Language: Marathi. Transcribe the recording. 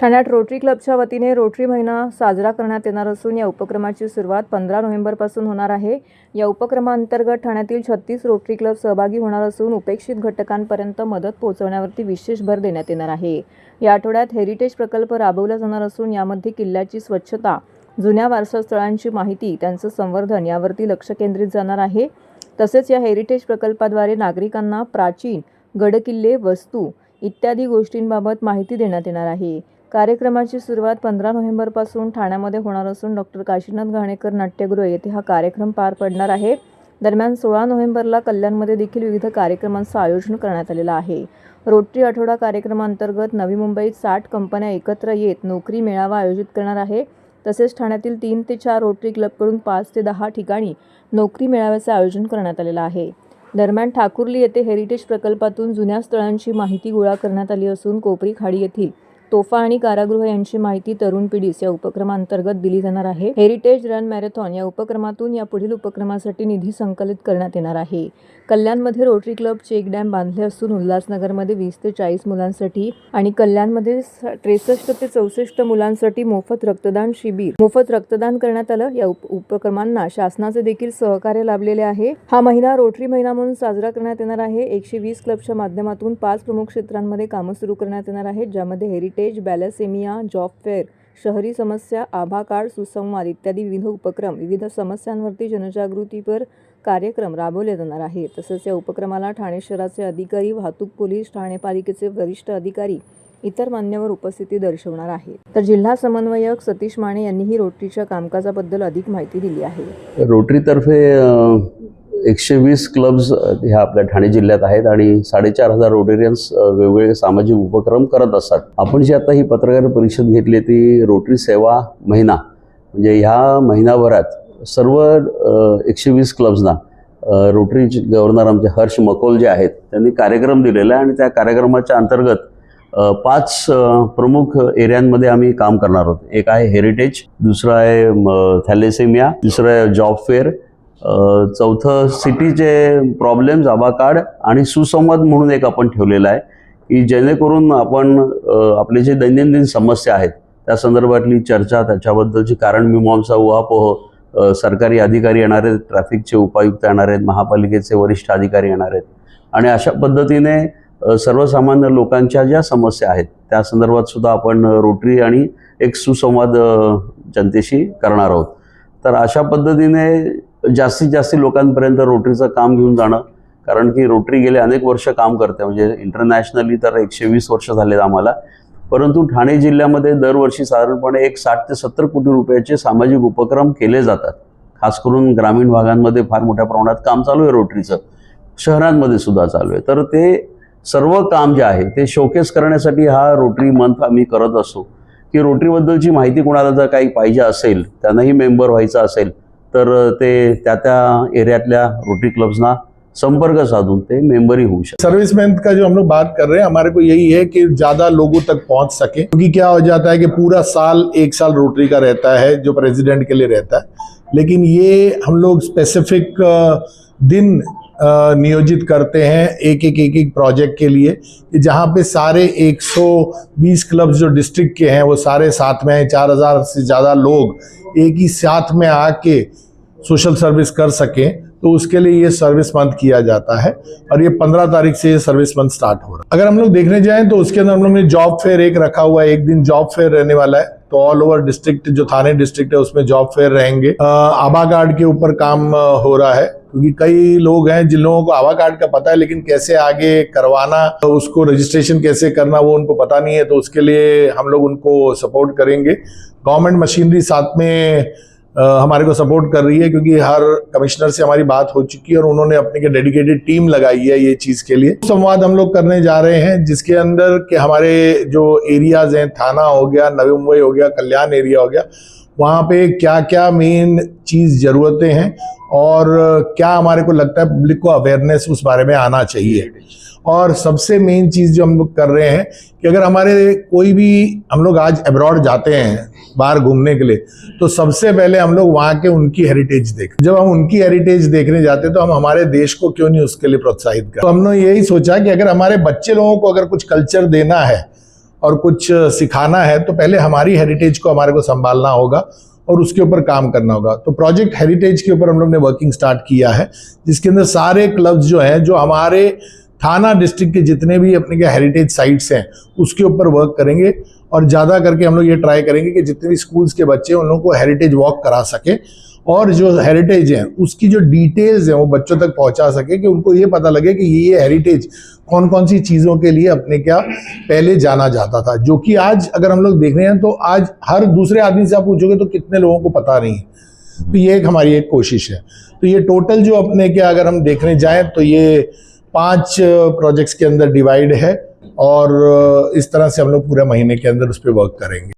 ठाण्यात रोटरी क्लबच्या वतीने रोटरी महिना साजरा करण्यात येणार असून या उपक्रमाची सुरुवात पंधरा नोव्हेंबरपासून होणार आहे. या उपक्रमाअंतर्गत ठाण्यातील छत्तीस रोटरी क्लब सहभागी होणार असून उपेक्षित घटकांपर्यंत मदत पोहोचवण्यावरती विशेष भर देण्यात येणार आहे. या आठवड्यात हेरिटेज प्रकल्प राबवला जाणार असून यामध्ये किल्ल्याची स्वच्छता जुन्या वारसास्थळांची माहिती त्यांचं संवर्धन यावरती लक्ष केंद्रित जाणार आहे. तसेच या हेरिटेज प्रकल्पाद्वारे नागरिकांना प्राचीन गडकिल्ले वस्तू इत्यादी गोष्टींबाबत माहिती देण्यात येणार आहे. कार्यक्रमाची सुरुवात पंधरा नोव्हेंबरपासून ठाण्यामध्ये होणार असून डॉक्टर काशीनाथ घाणेकर नाट्यगृह येथे हा कार्यक्रम पार पडणार आहे. दरम्यान सोळा नोव्हेंबरला कल्याणमध्ये देखील विविध कार्यक्रमांचं आयोजन करण्यात आलेलं आहे. रोटरी आठवडा कार्यक्रमांतर्गत नवी मुंबईत साठ कंपन्या एकत्र येत नोकरी मेळावा आयोजित करणार आहे. तसेच ठाण्यातील तीन ते चार रोटरी क्लबकडून पाच ते दहा ठिकाणी नोकरी मेळाव्याचं आयोजन करण्यात आलेलं आहे. दरम्यान ठाकुर्ली येथे हेरिटेज प्रकल्पातून जुन्या स्थळांची माहिती गोळा करण्यात आली असून कोपरी खाडी येथील तोफा आणि कारागृह यांची माहिती तरुण पिढीस या उपक्रमांतर्गत दिली जाणार आहे. हेरिटेज रन मॅरेथॉन या उपक्रमातून या पुढील उपक्रमासाठी निधी संकलित करण्यात येणार आहे. कल्याणमध्ये रोटरी क्लब चेक डॅम बांधले असून उल्हासनगरमध्ये वीस ते चाळीस मुलांसाठी आणि कल्याणमध्ये त्रेसष्ट ते चौसष्ट मुलांसाठी मोफत रक्तदान शिबिर. मोफत रक्तदान करण्यात आलं. या उप उपक्रमांना शासनाचे देखील सहकार्य लाभलेले आहे. हा महिना रोटरी महिना म्हणून साजरा करण्यात येणार आहे. एकशे वीस क्लबच्या माध्यमातून पाच प्रमुख क्षेत्रांमध्ये कामं सुरू करण्यात येणार आहेत ज्यामध्ये हेरिटेज बॅलसेमिया जॉब फेअर शहरी समस्या आभा कार्ड सुसंवाद इत्यादी विविध उपक्रम विविध समस्यांवरती जनजागृतीपर कार्यक्रम राबवले जाणार आहे तसंच या उपक्रमाला ठाणे शहराचे अधिकारी वाहतूक पोलीस ठाणे पालिकेचे वरिष्ठ अधिकारी इतर मान्यवर उपस्थिती दर्शवणार आहे तर जिल्हा समन्वयक सतीश माने यांनीही रोटरीच्या कामकाजाबद्दल अधिक माहिती दिली आहे. रोटरीतर्फे एकशे वीस क्लब्ज ह्या आपल्या ठाणे जिल्ह्यात आहेत आणि साडेचार हजार रोटेरियन्स वेगवेगळे सामाजिक उपक्रम करत असतात. आपण जी आता ही पत्रकार परिषद घेतली ती रोटरी सेवा महिना म्हणजे ह्या महिनाभरात सर्व एकशे वीस क्लब्जना रोटरी गव्हर्नर आमचे हर्ष मकोल जे आहेत त्यांनी कार्यक्रम दिलेला आहे आणि त्या कार्यक्रमाच्या अंतर्गत पाच प्रमुख एरियांमध्ये आम्ही काम करणार आहोत. एक आहे हेरिटेज दुसरं आहे थॅलेसेमिया दुसरं आहे जॉब फेअर चौथं सिटीचे प्रॉब्लेम्स आबा कार्ड आणि सुसंवाद म्हणून एक आपण ठेवलेला आहे की जेणेकरून आपण आपले जे दैनंदिन समस्या आहेत त्या संदर्भातली चर्चा त्याच्याबद्दलची कारण मीमांसा उहापोह अ, सरकारी अधिकारी येणार आहेत ट्रॅफिकचे उपायुक्त येणार आहेत महापालिकेचे वरिष्ठ अधिकारी येणार आहेत. आणि अशा पद्धतीने सर्वसामान्य लोकांच्या ज्या समस्या आहेत त्या संदर्भात सुद्धा आपण रोटरी आणि एक सुसंवाद जनतेशी करणार आहोत. तर अशा पद्धतीने जास्तीत जास्त लोकांपर्यंत रोटरीचं काम घेऊन जाणं कारण की रोटरी गेले अनेक वर्ष काम करते. म्हणजे इंटरनॅशनली तर एकशे वीस वर्ष झालेत आम्हाला. परंतु ठाणे जिल्ह्यामध्ये दरवर्षी साधारणपणे एक साठ ते सत्तर कोटी रुपयाचे सामाजिक उपक्रम केले जातात. खास करून ग्रामीण भागांमध्ये फार मोठ्या प्रमाणात काम चालू आहे रोटरीचं. शहरांमध्ये सुद्धा चालू आहे. तर ते सर्व काम जे आहे ते शोकेस करण्यासाठी हा रोटरी मंथ आम्ही करत असतो. की रोटरीबद्दलची माहिती कोणाला जर काही पाहिजे असेल त्यांनाही मेंबर व्हायचं असेल तर ते त्या त्या एरियातल्या रोटरी क्लब्सना संपर्क साधून ते मेंबरही होऊ शकतात. सर्विसमैन का जो हम लोग बात कर रहे हैं, हमारे को यही है कि ज़्यादा लोगों तक पहुँच सके, क्योंकि क्या हो जाता है कि पूरा साल, एक साल रोटरी का रहता है, जो प्रेसिडेंट के लिए रहता है। लेकिन ये हम लोग स्पेसिफिक दिन नियोजित करते हैं एक एक एक एक प्रोजेक्ट के लिए कि जहाँ पे सारे 120 क्लब्स जो डिस्ट्रिक्ट के हैं, वो सारे साथ में हैं चार हज़ार से ज़्यादा लोग एक ही साथ में आके सोशल सर्विस कर सकें तो उसके लिए ये सर्विस मंथ किया जाता है और ये पंद्रह तारीख से ये सर्विस मंथ स्टार्ट हो रहा है। अगर हम लोग देखने जाएँ तो उसके अंदर हम लोग ने जॉब फेयर एक रखा हुआ है, एक दिन जॉब फेयर रहने वाला है। तो ऑल ओवर डिस्ट्रिक्ट जो थाने डिस्ट्रिक्ट है, उसमें जॉब फेयर रहेंगे। आभा कार्ड के ऊपर काम हो रहा है। क्योंकि कई लोग हैं जिन लोगों को आवा कार्ड का पता है लेकिन कैसे आगे करवाना तो उसको रजिस्ट्रेशन कैसे करना वो उनको पता नहीं है तो उसके लिए हम लोग उनको सपोर्ट करेंगे। गवर्नमेंट मशीनरी साथ में अ, हमारे को सपोर्ट कर रही है क्योंकि हर कमिश्नर से हमारी बात हो चुकी है और उन्होंने अपनी डेडिकेटेड टीम लगाई है ये चीज़ के लिए। संवाद हम लोग करने जा रहे हैं जिसके अंदर के हमारे जो एरियाज़ हैं थाना हो गया नवी मुंबई हो गया कल्याण एरिया हो गया वहाँ पे क्या क्या मेन चीज़ जरूरतें हैं और क्या हमारे को लगता है पब्लिक को अवेयरनेस उस बारे में आना चाहिए। और सबसे मेन चीज़ जो हम लोग कर रहे हैं कि अगर हमारे कोई भी हम लोग आज अब्रॉड जाते हैं बाहर घूमने के लिए तो सबसे पहले हम लोग वहाँ के उनकी हेरिटेज देख, जब हम उनकी हेरिटेज देखने जाते तो हम हमारे देश को क्यों नहीं उसके लिए प्रोत्साहित कर? तो हमने यही सोचा कि अगर हमारे बच्चे लोगों को अगर कुछ कल्चर देना है और कुछ सिखाना है तो पहले हमारी हेरिटेज को हमारे को संभालना होगा और उसके ऊपर काम करना होगा। तो प्रोजेक्ट हेरिटेज के ऊपर हम लोग ने वर्किंग स्टार्ट किया है, जिसके अंदर सारे क्लब्स जो हैं, जो हमारे थाना डिस्ट्रिक्ट के जितने भी अपने के हेरिटेज साइट्स हैं, उसके ऊपर वर्क करेंगे और ज़्यादा करके हम लोग ये ट्राई करेंगे कि जितने भी स्कूल्स के बच्चे उन लोगों को हेरिटेज वॉक करा सके। और जो हेरिटेज है, उसकी जो डिटेल्स हैं, वो बच्चों तक पहुँचा सके कि उनको ये पता लगे कि ये ये हेरिटेज कौन कौन सी चीज़ों के लिए अपने क्या पहले जाना जाता था। जो कि आज अगर हम लोग देख रहे हैं तो आज हर दूसरे आदमी से आप पूछोगे तो कितने लोगों को पता नहीं है। तो ये एक हमारी एक कोशिश है। तो ये टोटल जो अपने क्या अगर हम देखने जाएँ तो ये पाँच प्रोजेक्ट्स के अंदर डिवाइड है और इस तरह से हम लोग पूरे महीने के अंदर उस पर वर्क करेंगे।